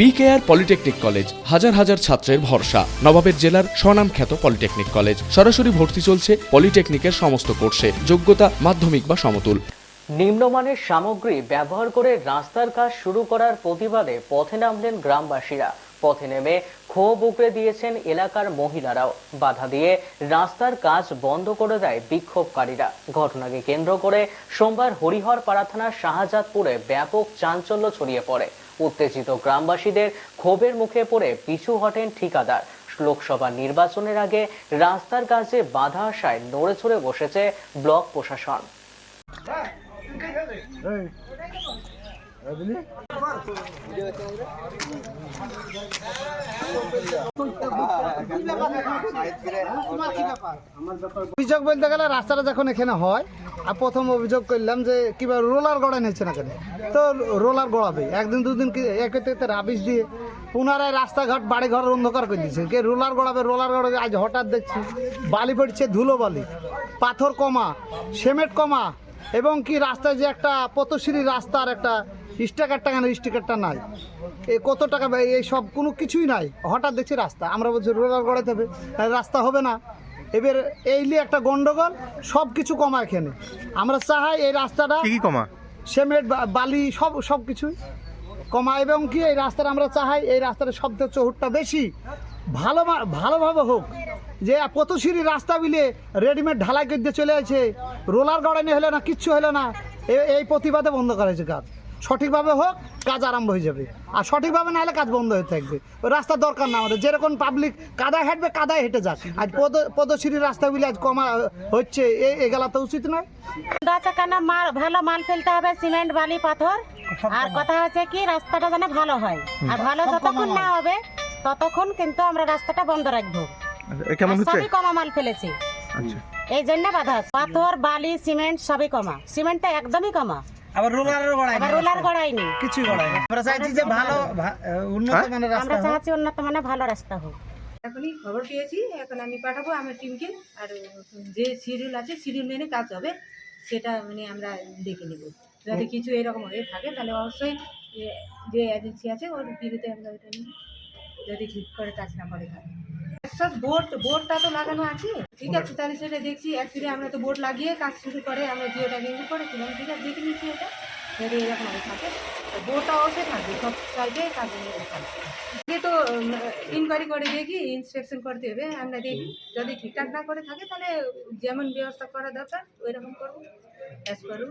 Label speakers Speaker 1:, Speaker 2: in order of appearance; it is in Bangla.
Speaker 1: বিকেআর পলিটেকনিক কলেজ হাজার হাজার ছাত্রের ভরসা। নবাবের জেলার স্বনামখ্যাত পলিটেকনিক কলেজ সরাসরি ভর্তি চলছে পলিটেকনিকের সমস্ত কোর্সে। যোগ্যতা মাধ্যমিক বা সমতুল।
Speaker 2: নিম্নমানের সামগ্রী ব্যবহার করে রাস্তার কাজ শুরু করার প্রতিবাদে পথে নামলেন গ্রামবাসীরা। পথে নেমে ক্ষোভ উগড়ে দিয়েছেন এলাকার মহিলারাও। বাধা দিয়ে রাস্তার কাজ বন্ধ করে দেয় বিক্ষোভকারীরা। ঘটনাকে কেন্দ্র করে সোমবার হরিহর পাড়া থানার শাহজাদপুরে ব্যাপক চাঞ্চল্য ছড়িয়ে পড়ে। উত্তেজিত গ্রামবাসীদের ক্ষোভের মুখে পড়ে পিছু হটেন ঠিকাদার। লোকসভা নির্বাচনের আগে রাস্তার কাজে বাধা আসায় নড়ে চড়ে বসেছে ব্লক প্রশাসন।
Speaker 3: অভিযোগ বলতে গেলে রাস্তাটা যখন এখানে হয়, আর প্রথম অভিযোগ করলাম যে কিবা রোলার গড়া নিয়েছে না কেন? তো রোলার গড়াবে। একদিন, দুদিন কি একেতে রাবিশ দিয়ে পুনরায় রাস্তাঘাট বাড়ি ঘর অন্ধকার করে দিচ্ছে কে রোলার গড়াবে রোলার গড়াবে, আজ হঠাৎ দেখছি বালি পড়ছে ধুলো বালি, পাথর কমা, সিমেন্ট কমা, এবং কি রাস্তায় যে একটা পতশ্রী রাস্তার একটা স্টিকারটা কেন স্টিকারটা নাই? এ কত টাকা এই সব কোনো কিছুই নাই। হঠাৎ দেখছি রাস্তা। আমরা বলছি রোলার গড়াতে হবে। রাস্তা হবে না। এবার এই নিয়ে একটা গন্ডগোল সব কিছু কমা এখানে। আমরা চাই এই রাস্তাটা
Speaker 4: কি কমা?
Speaker 3: সিমেন্ট বালি সব সব কিছুই কমা। এবং কি এই রাস্তাটা আমরা চাই এই রাস্তাটা শব্দ চৌহটটা বেশি। ভালো ভালোভাবে হোক। যে পতশিরি রাস্তা বিলে রেডিমেড ঢালাই করে চলে আছে রোলার গড়ানি হলে না কিচ্ছু হলে না। এ- এই প্রতিবাদে বন্ধ করা হয়েছে কাজ সঠিকভাবে হোক কাজ আরম্ভ হয়ে যাবে। আর সঠিকভাবে না হলে কাজ বন্ধ হয়ে থাকবে। ওই রাস্তার দরকার না আমাদের। যেরকম পাবলিক কাদায় হাঁটবে কাদায় হেঁটে যাক। আজ পদ পদশ্রীর রাস্তাগুলি আজ কমা হচ্ছে এ- এগুলা তো উচিত নয়।
Speaker 5: চাকানা মাল ভালো মাল ফেলতে হবে সিমেন্ট বালি পাথর। আর কথা হচ্ছে কি রাস্তাটা যেন ভালো হয়। আর ভালো যতক্ষণ না হবে ততক্ষণ কিন্তু আমরা রাস্তাটা বন্ধ রাখব।
Speaker 4: কেমন হচ্ছে?
Speaker 5: সবই কমা মাল ফেলেছি।
Speaker 4: আচ্ছা।
Speaker 5: এই জন্য বাধা পাথর বালি সিমেন্ট সবই কমা। সিমেন্টটা একদমই কমা।
Speaker 3: আবার রোলারের গড়াই
Speaker 5: আবার রোলার গড়াইনি
Speaker 3: কিছুই গড়াই আমরা চাইছি যে ভালো উন্নত? মানের
Speaker 5: আমরা
Speaker 3: রাস্তা হোক।
Speaker 5: চাচ্ছি উন্নত মানে ভালো রাস্তা হোক।
Speaker 6: এখনই খবর পেয়েছি এখন আমি পাঠাবো আমার টিমকে। আর যে শিডিউল আছে শিডিউল মেনে কাজ হবে সেটা মানে আমরা দেখে নেব। যদি কিছু এরকম হয়ে থাকে তাহলে অবশ্যই যে এজেন্সি আছে ওর বিরুদ্ধে আমরা ওইটা নিই যদি ঠিক করে কাজ না করে থাকে সব বোর্ড বোর্ডটা তো লাগানো আছে। ঠিক আছে তাহলে সেটা দেখছি অ্যাকচুয়ালি আমরা তো বোর্ড লাগিয়ে কাজ শুরু করে আমরা জিওটা কিন্তু করেছিলাম ঠিক আছে দেখে নিচ্ছি এটা যদি এরকম থাকে বোর্ডটা অবশ্যই থাকবে সব সাইডে কাজ থাকবে তো ইনকোয়ারি করে দেখি ইন্সপেকশন করতে হবে আমরা দেখি। যদি ঠিকঠাক না করে থাকে তাহলে যেমন ব্যবস্থা করা দরকার ওই রকম করব। অ্যাজ করুন।